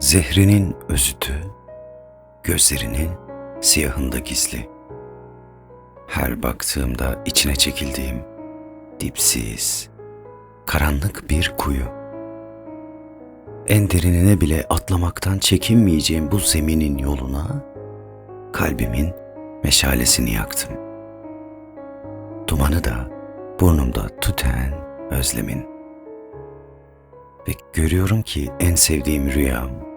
Zehrinin özütü, gözlerinin siyahında gizli. Her baktığımda içine çekildiğim dipsiz, karanlık bir kuyu. En derinine bile atlamaktan çekinmeyeceğim bu zeminin yoluna kalbimin meşalesini yaktım. Dumanı da burnumda tüten özlemin. Ve görüyorum ki en sevdiğim rüyam,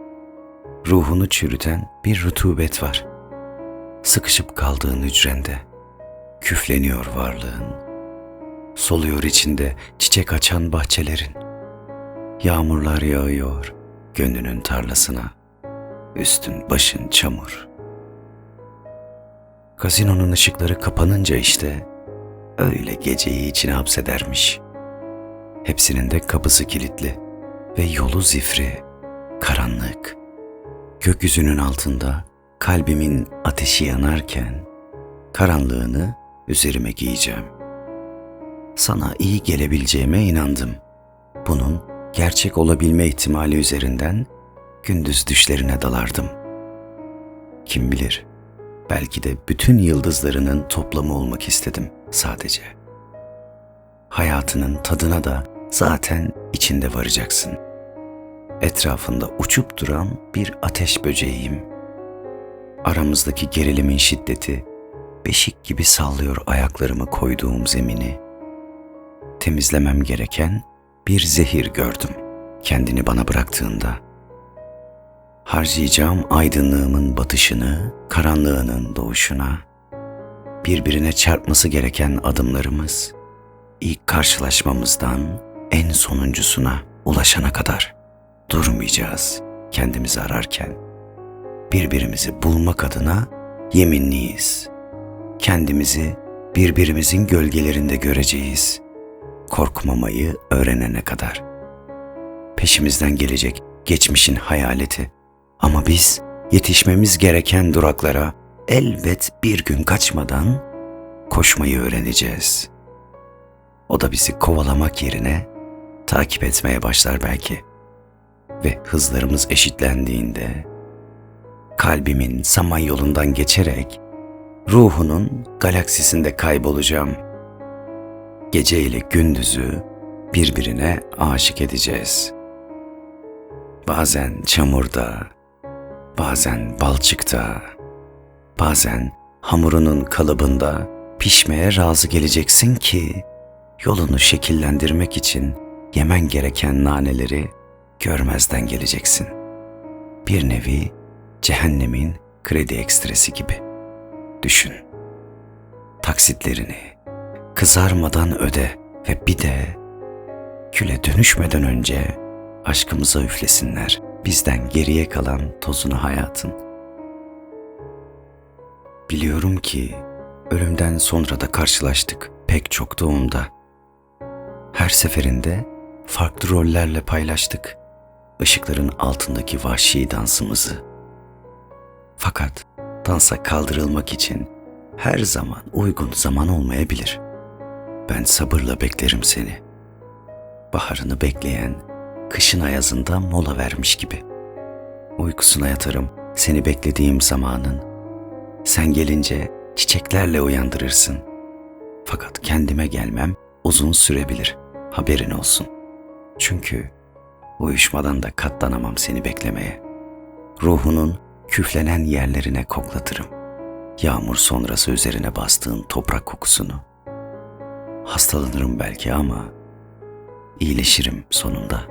ruhunu çürüten bir rutubet var. Sıkışıp kaldığın hücrende, küfleniyor varlığın. Soluyor içinde çiçek açan bahçelerin. Yağmurlar yağıyor gönlünün tarlasına. Üstün başın çamur. Gazinonun ışıkları kapanınca işte öyle geceyi içine hapsedermiş. Hepsinin de kapısı kilitli ve yolu zifri, karanlık. Gökyüzünün altında kalbimin ateşi yanarken karanlığını üzerime giyeceğim. Sana iyi gelebileceğime inandım. Bunun gerçek olabilme ihtimali üzerinden gündüz düşlerine dalardım. Kim bilir, belki de bütün yıldızlarının toplamı olmak istedim sadece. Hayatının tadına da zaten içinde varacaksın. Etrafında uçup duran bir ateş böceğiyim. Aramızdaki gerilimin şiddeti beşik gibi sallıyor ayaklarımı koyduğum zemini. Temizlemem gereken bir zehir gördüm kendini bana bıraktığında. Harcayacağım aydınlığımın batışını, karanlığının doğuşuna, birbirine çarpması gereken adımlarımız, ilk karşılaşmamızdan en sonuncusuna ulaşana kadar durmayacağız kendimizi ararken. Birbirimizi bulmak adına yeminliyiz. Kendimizi birbirimizin gölgelerinde göreceğiz. Korkmamayı öğrenene kadar. Peşimizden gelecek geçmişin hayaleti. Ama biz yetişmemiz gereken duraklara elbet bir gün kaçmadan koşmayı öğreneceğiz. O da bizi kovalamak yerine takip etmeye başlar belki. Ve hızlarımız eşitlendiğinde kalbimin zaman yolundan geçerek ruhunun galaksisinde kaybolacağım. Gece ile gündüzü birbirine aşık edeceğiz. Bazen çamurda, bazen balçıkta, bazen hamurunun kalıbında pişmeye razı geleceksin ki yolunu şekillendirmek için yemen gereken naneleri görmezden geleceksin. Bir nevi cehennemin kredi ekstresi gibi. Düşün. Taksitlerini kızarmadan öde ve bir de küle dönüşmeden önce aşkımıza üflesinler bizden geriye kalan tozunu hayatın. Biliyorum ki ölümden sonra da karşılaştık pek çok doğumda. Her seferinde farklı rollerle paylaştık ışıkların altındaki vahşi dansımızı. Fakat dansa kaldırılmak için her zaman uygun zaman olmayabilir. Ben sabırla beklerim seni. Baharını bekleyen, kışın ayazında mola vermiş gibi. Uykusuna yatarım seni beklediğim zamanın. Sen gelince çiçeklerle uyandırırsın. Fakat kendime gelmem uzun sürebilir. Haberin olsun. Çünkü uyuşmadan da katlanamam seni beklemeye. Ruhunun küflenen yerlerine koklatırım. Yağmur sonrası üzerine bastığın toprak kokusunu. Hastalanırım belki ama iyileşirim sonunda.